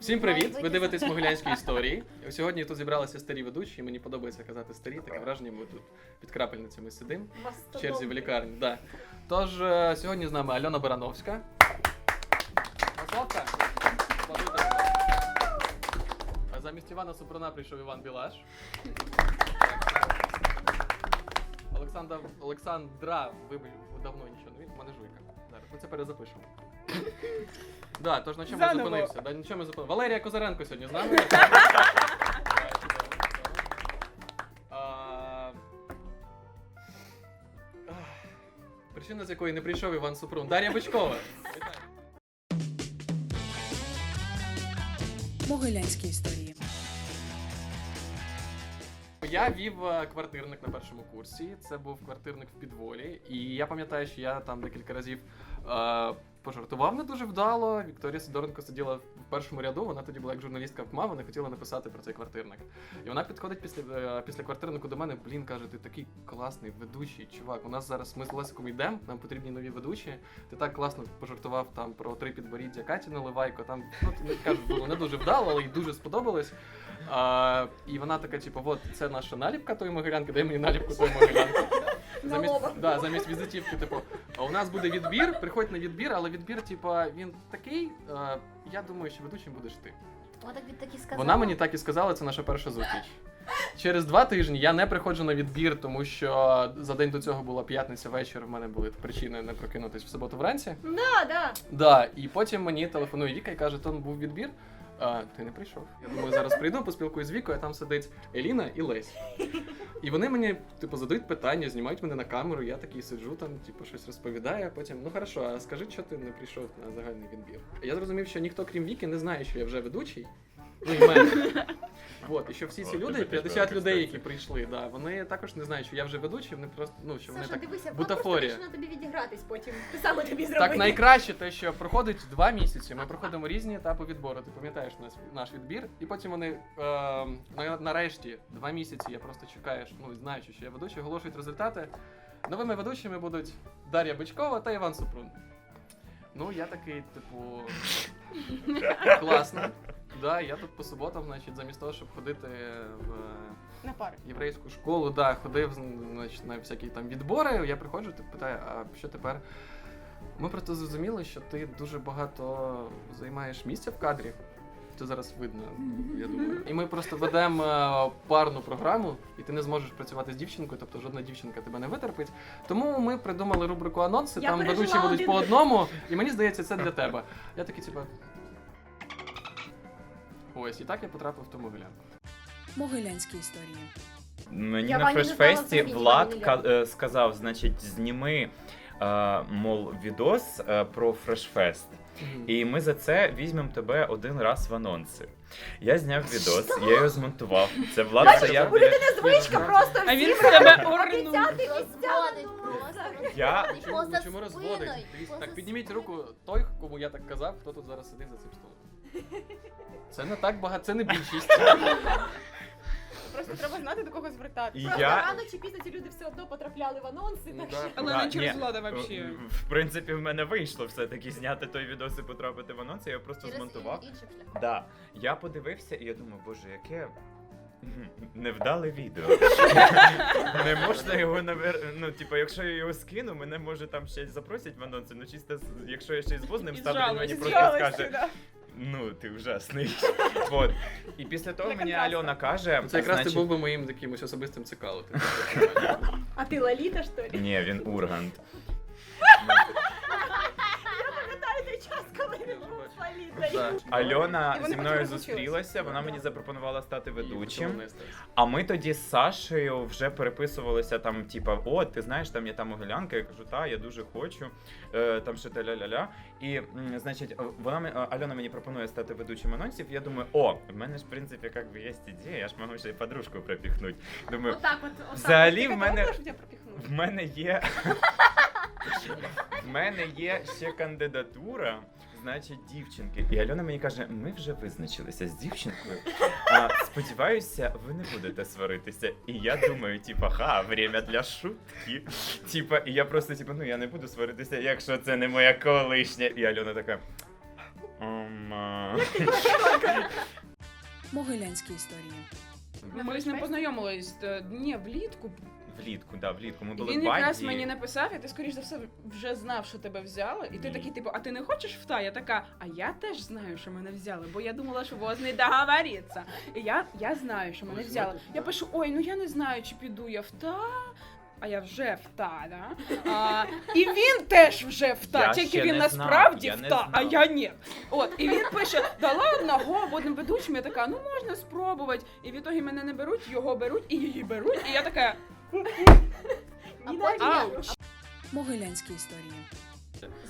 Всім привіт! Ви дивитесь Могилянські історії. Сьогодні тут зібралися старі ведучі, і мені подобається казати старі, таке враження, ми тут під крапельницями сидимо в черзі в лікарні. Да. Тож е, сьогодні з нами Альона Барановська. А замість Івана Супруна прийшов Іван Білаш. Олександр, Олександра, вибач, давно нічого не від, в мене жуйка. Зараз ми це перезапишемо. Да, тож на чому я Заново. зупинився? Да, на чому я зупинився? Валерія Козаренко сьогодні з нами. А, ах, Причина, з якої не прийшов Іван Супрун. Дар'я Бичкова. Могилянські історії. Я вів е, квартирник на першому курсі. Це був квартирник в підволі. І я пам'ятаю, що я там декілька разів е, пожартував не дуже вдало. Вікторія Сидоренко сиділа в першому ряду. Вона тоді була як журналістка в МА, вона хотіла написати про цей квартирник. І вона підходить після, е, після квартирнику до мене. Блін, каже, ти такий класний ведучий чувак. У нас зараз ми з Лесиком йдемо, нам потрібні нові ведучі. Ти так класно пожартував там про три підборіддя Каті Наливайко. Там ну не кажу, було не дуже вдало, але й дуже сподобалось. А, і вона така, типу, от це наша наліпка тої могилянки, дай мені наліпку тої могилянки. Замість, да, замість візитівки, типу, у нас буде відбір, приходь на відбір, але відбір, типу, він такий. е, я думаю, що ведучим будеш ти. Вона так, так і сказала. Вона мені так і сказала, це наша перша зустріч. Через два тижні я не приходжу на відбір, тому що за день до цього була п'ятниця вечір. В мене були причини не прокинутись в суботу вранці. Да, да. Да, і потім мені телефонує Віка і каже, там був відбір. А, ти не прийшов. Я думаю, зараз прийду, поспілкуюсь з Вікою, а там сидить Еліна і Лесь. І вони мені, типу, задають питання, знімають мене на камеру, я такий сиджу, там, типу, щось розповідаю, а потім, ну хорошо, а скажи, що ти не прийшов на загальний відбір. Я зрозумів, що ніхто, крім Віки, не знає, що я вже ведучий. Ну, і мене. От, і що всі ці О, люди, тебе 50 людей, які прийшли, да, вони також не знають, що я вже ведучий, вони просто, ну, що вони Саша, так дивися, бутафорія. на тобі відігратись потім. Ти саме тобі зробити. Так найкраще те, що проходить два місяці. Ми проходимо різні етапи відбору. Ти пам'ятаєш наш, наш відбір, і потім вони е, на- нарешті два місяці. Я просто чекаю, що, ну знаючи, що я ведучий, оголошують результати. Новими ведучими будуть Дар'я Бичкова та Іван Супрун. Ну, я такий, типу, класно. Да, я тут по суботам, значить, замість того, щоб ходити в На пари. єврейську школу, да, ходив значить, на всякі там відбори. Я приходжу, ти питаю, а що тепер? Ми просто зрозуміли, що ти дуже багато займаєш місця в кадрі. Це зараз видно, я думаю. І ми просто ведемо е, парну програму, і ти не зможеш працювати з дівчинкою, тобто жодна дівчинка тебе не витерпить. Тому ми придумали рубрику анонси, Я там пережила ведучі будуть один по одному, і мені здається, це для тебе. Я такий, типа. Ось, і так я потрапив в тому гулянку. Могилянські історії. Мені Я на Вані не фрешфесті взагалі, Влад ка- е, сказав, значить, зніми, е, мов, відос е, про фрешфест. І ми за це візьмемо тебе один раз в анонси. Я зняв відос, я його змонтував. Це Влад Бачиш, стояв у біля. Звичка просто А він всім себе орнув. Розводить просто. Я Чому, поза чому спиною, розводить? Дивіться, поза так, підніміть руку той, кому я так казав, хто тут зараз сидить за цим столом. Це не так багато, це не більшість. Просто треба знати до кого І звертатися. Я рано чи пізно ці люди все одно потрапляли в анонси, Ну, так да. що... Але Да, не через ні. влада вообще. В принципі, в мене вийшло все-таки зняти той відос і потрапити в анонси, я його просто Через змонтував. Да. Я подивився і я думаю, боже, яке. Невдале відео. не можна його навер... Ну, типу, якщо я його скину, мене може там ще запросять в анонси. Ну чисто, з- якщо я ще й з возним Із ставлю, він мені просто Жалості, скаже, да. Ну ти ужасний. Вот. І після того мені. Альона каже, Це якраз ти значить- був би моїм якимось особистим цікавим. А ти Лаліта, що ли? Ні, він Ургант. Пам'ятаю той час, коли він був Лалітою. Да. Альона зі мною зустрілася, вона мені запропонувала стати ведучим. А ми тоді з Сашею вже переписувалися там, типа, о, ти знаєш, там є там Могилянка. Я кажу, та, я дуже хочу. Е, там ще ля-ля-ля. І, м, значить, вона е, Альона мені пропонує стати ведучим анонсів. Я думаю, о, в мене ж в принципі як би є ідея, я ж можу ще й подружку пропіхнути. Думаю, Отак от. отак. взагалі в мене в мене є. В мене є ще кандидатура, значить, дівчинки. І Альона мені каже: ми вже визначилися з дівчинкою. А, сподіваюся, ви не будете сваритися. І я думаю, типа, ха, время для шутки. Типа, і я просто, типа, ну я не буду сваритися, якщо це не моя колишня. І Альона така. Ем, Могилянські історії. Ми з ним познайомились е, ні, влітку. Влітку, да, влітку. Ми І були він в якраз мені написав, і ти, скоріш за все, вже знав, що тебе взяли. І ти Ні. такий, типу, а ти не хочеш в та? Я така, а я теж знаю, що мене взяли, бо я думала, що возний договориться. І я, я знаю, що мене взяли. Я пишу, ой, ну я не знаю, чи піду я в та. А я вже в та, да? А, і він теж вже в та, Я тільки ще він не знав, насправді я в не та, а знав. я ні. От, і він пише: да ладно, го, будемо ведучим. Я така, ну можна спробувати. І в ітогі мене не беруть, його беруть і її беруть. І я така, А потім- Могилянські історії.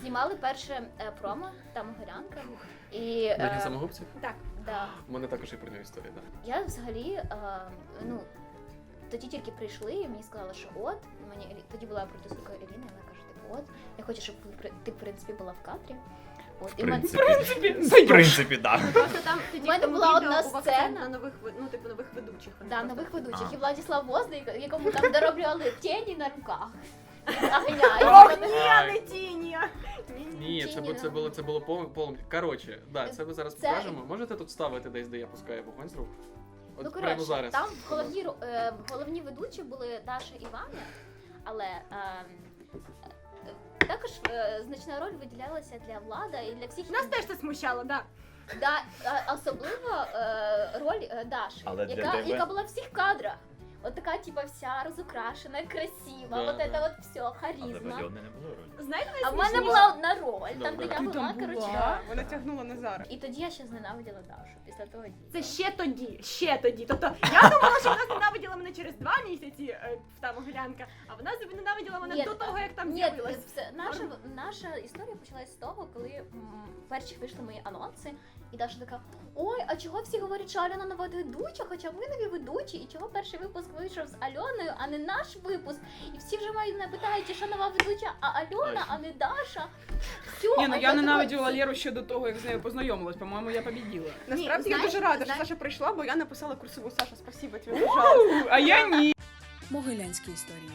Знімали перше е, промо, там горянка. І День е, самогубців? Так. да, У мене також є про нього історія, так. я взагалі е, ну, тоді тільки прийшли, і мені сказали, що от мені Елі- тоді була продюсерка Еліна, і вона каже, типу, от, я хочу, щоб ви, при- ти, в принципі, була в кадрі. От, В і мен- принципі, в принципі, да. Просто там тоді У мене тому була відео одна у вас сцена. на нових ви- ну типу нових ведучих. а не Да, просто- нових ведучих. А. І Владислав Возний, якому там дороблювали тіні на руках. Ох, ні, не тіні. Ні, це, бу- це було це було пол- полем. Коротше, да, це ми зараз Це- покажемо. Можете тут ставити десь, де я пускаю вогонь з рук? От Ну, прямо коротше, зараз. там головні, ро- е, головні ведучі були Даша і Ваня, але е, е, також е, значна роль виділялася для влада і для всіх Нас теж це смущало, да. Да, особливо е, роль е, Даші, Але для яка, тебе- яка була в всіх кадрах. От така, типа, вся розукрашена, красива, Да, от да. це от все, Але в харізма. Альони не було ролі. Знаєте, А в мене найсмішніше? була одна роль, там, де я Ти була, там коротше. була, вона тягнула Назара. І тоді я ще зненавиділа Дашу після того дня. Це ще тоді, ще тоді. Тобто я думала, що вона ненавиділа мене та а вона ненавиділа мене Ні, до того, як там Ні, з'явилась. все, наша, наша історія почалась з того, коли м, перші вийшли мої анонси, і Даша така: Ой, а чого всі говорять, що Альона нова ведуча, хоча ми нові ведучі, і чого перший випуск вийшов з Альоною, а не наш випуск? І всі вже мають не питають, що нова ведуча, а Альона, а не Даша. Все, Ні, ну а я така, ненавиділа «Це- Леру ще до того, як з нею познайомилась. По-моєму, я побіділа. Насправді я знаєш- дуже рада, що знаєш- Саша прийшла, бо я написала курсову Саша, спасибо тобі, пожалуйста. А я ні. Могилянські історії.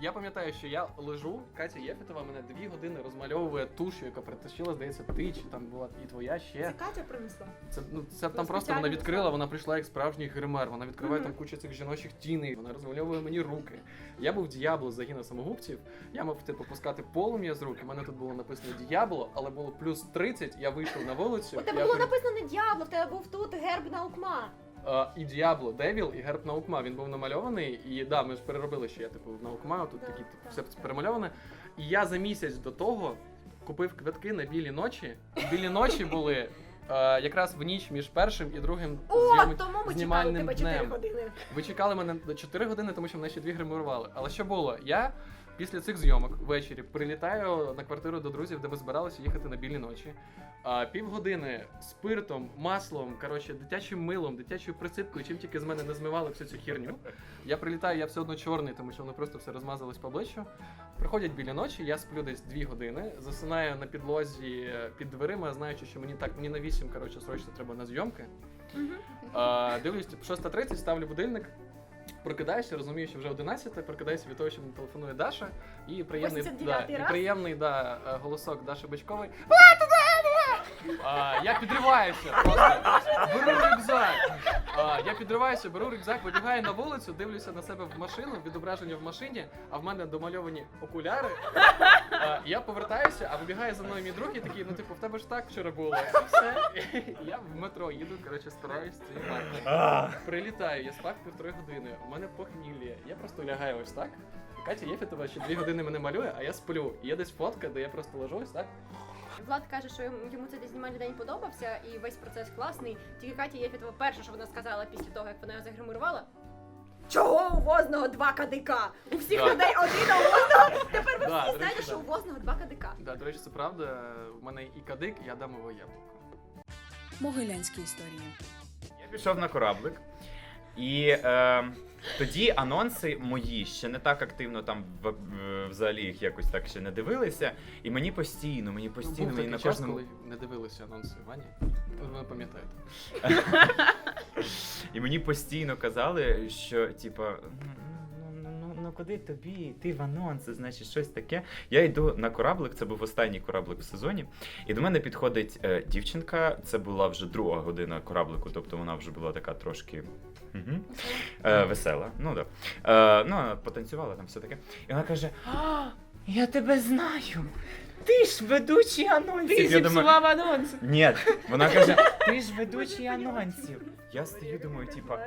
Я пам'ятаю, що я лежу, Катя Єфітова мене дві години розмальовує тушу, яка притащила, здається, ти чи там була і твоя ще. Це Катя принесла. Це ну це там просто вона відкрила, вона прийшла як справжній гример. Вона відкриває Мгм. там кучу цих жіночих тіней, вона розмальовує мені руки. Я був діабло з загіну самогубців. Я мав типу пускати полум'я з рук. У мене тут було написано діабло, але було плюс 30, Я вийшов на вулицю. У тебе я було при- написано не дьявол, в тебе був тут герб наукма. Е, і Діабло, Девіл, і герб Наукма. Він був намальований. І да, ми ж переробили, що я типу Наукма, тут Да, такі типу, так. все перемальоване. І я за місяць до того купив квитки на білі ночі. Білі ночі були е, якраз в ніч між першим і другим О, зйом- тому ми чекали тебе 4 днем. години. Ви чекали мене до 4 години, тому що мене ще дві гримурували. Але що було? Я після цих зйомок ввечері прилітаю на квартиру до друзів, де ми збиралися їхати на білі ночі. А, півгодини спиртом, маслом, коротше, дитячим милом, дитячою присипкою, чим тільки з мене не змивали всю цю херню. Я прилітаю, я все одно чорний, тому що воно просто все розмазалось по обличчю. Приходять білі ночі, я сплю десь дві години, засинаю на підлозі е, під дверима, знаючи, що мені так мені на 8, коротше, срочно треба на зйомки. А, дивлюсь, типу, 6.30, ставлю будильник. Прокидаюся, розумію, що вже 11, прокидаєшся від того, що мені телефонує Даша, і приємний, да, 89-й і раз? приємний да, е, голосок Даші Бачкової. «А, туди, туди!» А, я підриваюся, просто беру рюкзак. А, я підриваюся, беру рюкзак, вибігаю на вулицю, дивлюся на себе в машину, відображення в машині, а в мене домальовані окуляри. А, я повертаюся, а вибігає за мною мій друг і такий, ну типу, в тебе ж так вчора було. І все. І я в метро їду, коротше, стараюсь. А, Прилітаю, я спав півтори години, у мене похмілля. Я просто лягаю ось так. Катя Єфітова ще дві години мене малює, а я сплю. І є десь фотка, де я просто лежу ось так. Влад каже, що йому цей знімальний день подобався і весь процес класний. Тільки Катя Єфітова перше, що вона сказала після того, як вона його загримурувала. Чого у возного два кадика? У всіх Да. людей один, а у возного. Тепер ви Да, всі до знаєте, речі, що да. у возного два кадика. Да, до речі, це правда. У мене і кадик, і адамове яблуко. Могилянські історії. Я пішов на кораблик. І е, тоді анонси мої ще не так активно там в, в- взагалі їх якось так ще не дивилися. І мені постійно, мені постійно, Був мені такий на час, кожному. коли не дивилися анонси Вані. Ви пам'ятаєте. І мені постійно казали, що типа, ну, ну, куди тобі йти в анонси, значить, щось таке. Я йду на кораблик, це був останній кораблик в сезоні. І до мене підходить е, дівчинка. Це була вже друга година кораблику, тобто вона вже була така трошки. Угу. Е, весела, ну да. Е, ну, вона потанцювала там все таке. І вона каже: А, я тебе знаю! Ти ж ведучий анонсів. Ти Я думаю, зіпсував анонс. ні, вона каже, ти ж ведучий анонсів. Я стою, думаю, типа,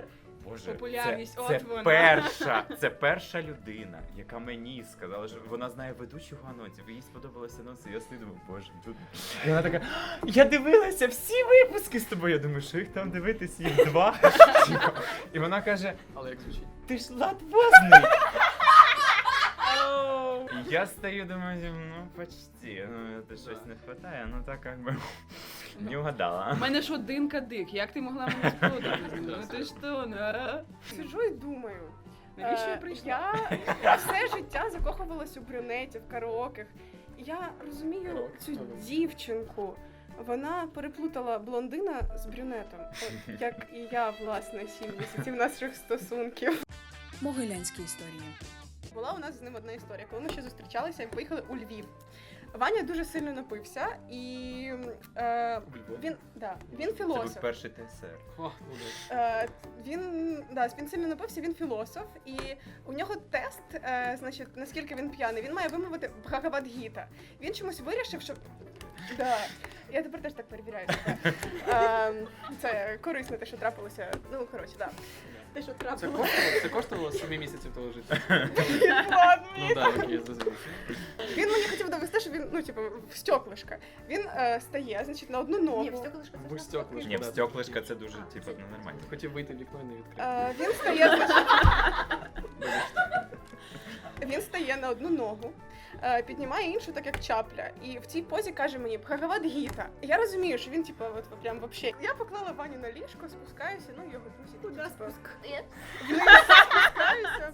боже, це, Популярність, це от вона. перша, це перша людина, яка мені сказала, що вона знає ведучого анонсів. і Їй сподобалися анонси. Я стою, думаю, боже, тут. І вона така, я дивилася всі випуски з тобою. Я думаю, що їх там дивитись, їх два. І вона каже, Але як звучить? ти ж латвозний. І я стою, думаю, ну почти. Ну, це щось не вистачає, ну так як би не угадала. У мене ж один кадик, як ти могла мені сподобатися? Ну ти що, ну, а? Сиджу і думаю. Навіщо я Е, прийшла? Я все життя закохувалась у брюнетів, караоких. Я розумію Караоке, цю дівчинку. Вона переплутала блондина з брюнетом, От, як і я, власне, сім місяців наших стосунків. Могилянські історії. Була у нас з ним одна історія, коли ми ще зустрічалися і поїхали у Львів. Ваня дуже сильно напився, і е, він, да, він Це був філософ. перший ТСР. О. Е, він, да, він сильно напився, він філософ, і у нього тест, е, значить, наскільки він п'яний, він має вимовити Бхагавадгіта. Він чомусь вирішив, що. Да. Я тепер теж так перевіряю. себе. Е, це корисно, те, що трапилося. Ну, коротше, да. Те, що Це трапилося. коштувало, це коштувало 7 місяців того життя. Ну так, я. Він мені хотів довести, що він, ну, типу, в стеклишка. Він е, стає, значить, на одну ногу. Ні, в стеклишко це Будь стеклишко. Ні, в стеклишка це дуже, типу, ну, нормально. Хотів вийти в вікно і не відкрив. Е, він стає, значить, він стає на одну ногу, піднімає іншу, так як чапля. І в цій позі каже мені Бхагавадгіта. І Я розумію, що він, типу, от прям вообще. Я поклала Ваню на ліжко, спускаюся, ну його бусики. Куди спуск? Е, Спускаюся.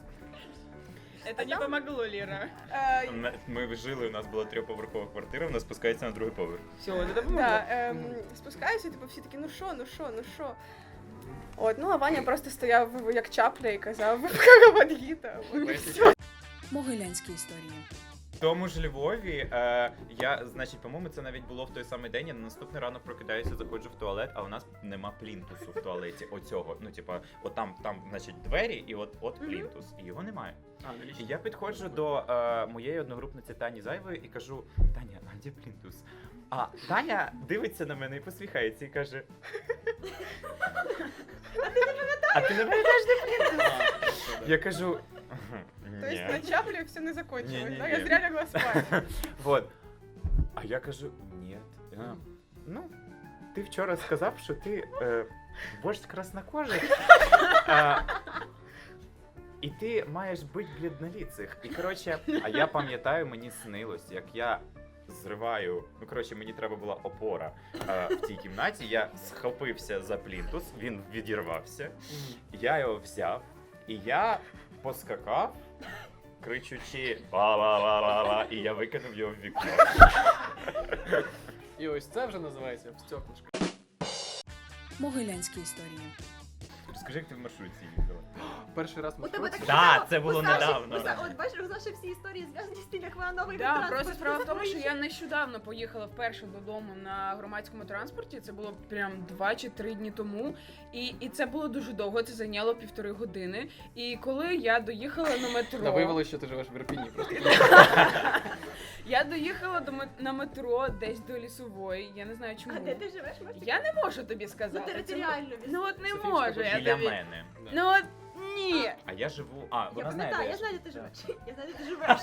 Це не помогло, Лера. Е, М- Ми жили, у нас була трьохповерхова квартира, вона спускається на другий поверх. Все, це допомогло. да, ем, спускаюся, типу, всі такі, ну що, ну що, ну що. От, ну а Ваня просто стояв як чапля і казав. Могилянські історії. В тому ж Львові е, я, значить, по-моєму, це навіть було в той самий день. Я на наступний ранок прокидаюся, заходжу в туалет, а у нас нема плінтусу в туалеті. Оцього. Ну, типа, от там, там, значить, двері, і от от плінтус. І його немає. А, І я підходжу до е, моєї одногрупниці Тані Зайвої і кажу: Таня, а де плінтус? А Таня дивиться на мене і посміхається і каже. А ти не пам'ятаєш, де плінтус? Я кажу. Тобто «Ні». на все не закончилось. Да? Я зря лягла спати. Вот. А я кажу. А, Ну, ти вчора сказав, що ти е, вождь краснокожих. І ти маєш бути блідноліцих. І коротше, а я пам'ятаю, мені снилось, як я зриваю. Ну, коротше, мені треба була опора е, в цій кімнаті. Я схопився за плінтус, він відірвався. Я його взяв, і я поскакав, кричучи ба-ба-ба-ба-ба, і я викинув його в вікно. І ось це вже називається стеклишко. Могилянські історії. Розкажи, як ти в маршрутці їздила. Перший раз У ми тебе так Да, це було У Саші- недавно. у Са- От бачиш, у Саші всі історії зв'язані з тим, як вона новий Да, просто справа в тому, що я нещодавно поїхала вперше додому на громадському транспорті. Це було прям два чи три дні тому. І, і це було дуже довго, це зайняло півтори години. І коли я доїхала на метро. Да, виявилося, що ти живеш в Ірпіні. Просто Я доїхала до мет- на метро десь до лісової. Я не знаю чому. А де ти живеш, Марті? Я не можу тобі сказати. Ну, територіально Це- Ну от не Софійська можу. Я Біля тобі... мене. Ну от ні. А я живу. А, Я вона знає. пам'ятаю, я знаю, де ти живу. живеш. Я знаю, де ти живеш.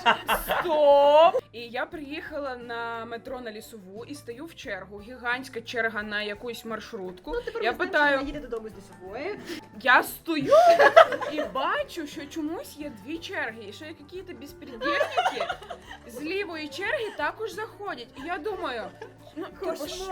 Стоп! І я приїхала на метро на лісову і стою в чергу. Гігантська черга на якусь маршрутку. Ну, тепер Я питаю- їде додому з лісової. Я стою і бачу, що чомусь є дві черги, і що якісь безпредельники з лівої черги також заходять. І я думаю, ну типу, що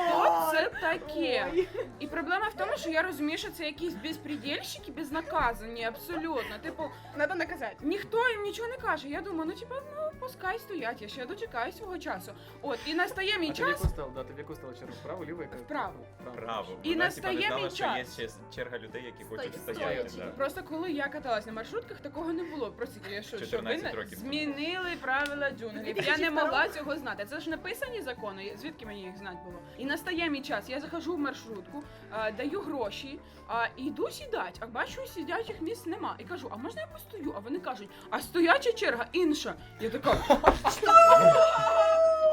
це таке? Ой. І проблема в тому, що я розумію, що це якісь безпредельщики безнаказані, абсолютно. Типу, Треба наказати. ніхто їм нічого не каже. Я думаю, ну типа, ну пускай стоять, я ще дочекаю свого часу. От, і настає мій А ти в час. яку став, да, ти в яку стала чергу? Вправо, ліво? яка? Вправо. Право. І Вона, настає типа, не мій знала, час. що є ще черга людей, які хочуть стояти. да. Просто коли я каталась на маршрутках, такого не було. Просто я що, що 14 ви не- років. змінили правила джунглів. Я не могла цього знати. Це ж написані закони. Звідки мені їх знати було? І настає мій час. Я захожу в маршрутку, а, даю гроші, а, і йду сідати. А бачу, сидячих місць нема. І кажу, а можна я постою? А вони кажуть, а стояча черга інша. Я така.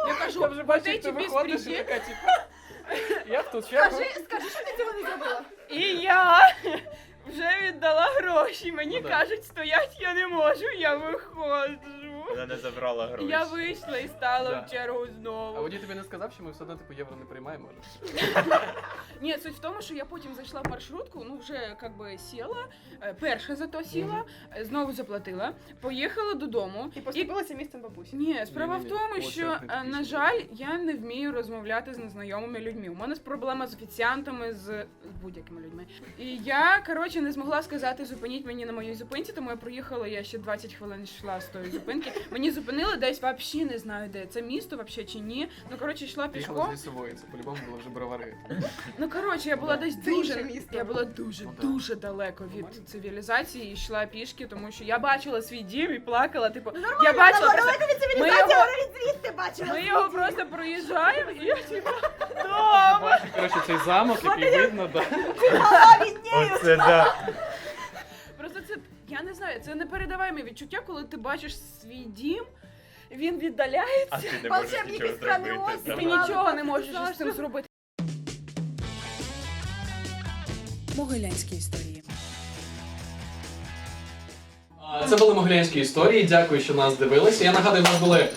Я кажу, Я вже бачу, як ти виходиш і беспредел». така, типу, я тут ту. Скажи, скажи, що ти цього не зробила. І я вже віддала гроші. Мені Ну да. кажуть, стоять я не можу, я виходжу. Вона не забрала гроші. Я вийшла і стала Да. в чергу А знову. водій тобі не сказав, що ми все одно типу євро не приймаємо. Ні, суть в тому, що я потім зайшла в маршрутку, ну вже як би сіла, е, перша зато сіла, е, знову заплатила, поїхала додому. І поступилася місцем бабусі. Ні, справа в Ні-ні-ні, тому, що, не е, на жаль, я не вмію розмовляти з незнайомими людьми. У мене проблема з офіціантами, з, з будь-якими людьми. І я, коротше, не змогла сказати, зупиніть мені на моїй зупинці, тому я проїхала, я ще 20 хвилин йшла з тої зупинки. Мені зупинили десь взагалі не знаю де. Це місто взагалі чи ні. Ну, коротше, йшла пішком. з лісової, це по-любому було вже бровари. Ну, коротше, я була Да. десь Це дуже, місто. я була дуже, Ну, да. дуже далеко Нормально. від цивілізації і йшла пішки, тому що я бачила свій дім і плакала. Типу, Ну, я бачила просто, далеко від цивілізації, його, вона від звідти бачила. ми його просто проїжджаємо, і я типу, дома. Коротше, цей замок, який видно, да. Оце да. Просто це, не знаю, це непередаваєме відчуття, коли ти бачиш свій дім, він віддаляється, А ти не можеш нічого зробити. І ти да. нічого не можеш з цим зробити. Могилянські історії. А, Це були Могилянські історії. Дякую, що нас дивилися. Я нагадую, в нас були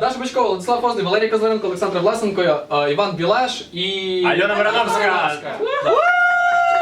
Даша Бочкова, Владислав Возний, Валерій Козаренко, Олександр Власенко, Іван Білаш і Альона. Барановська.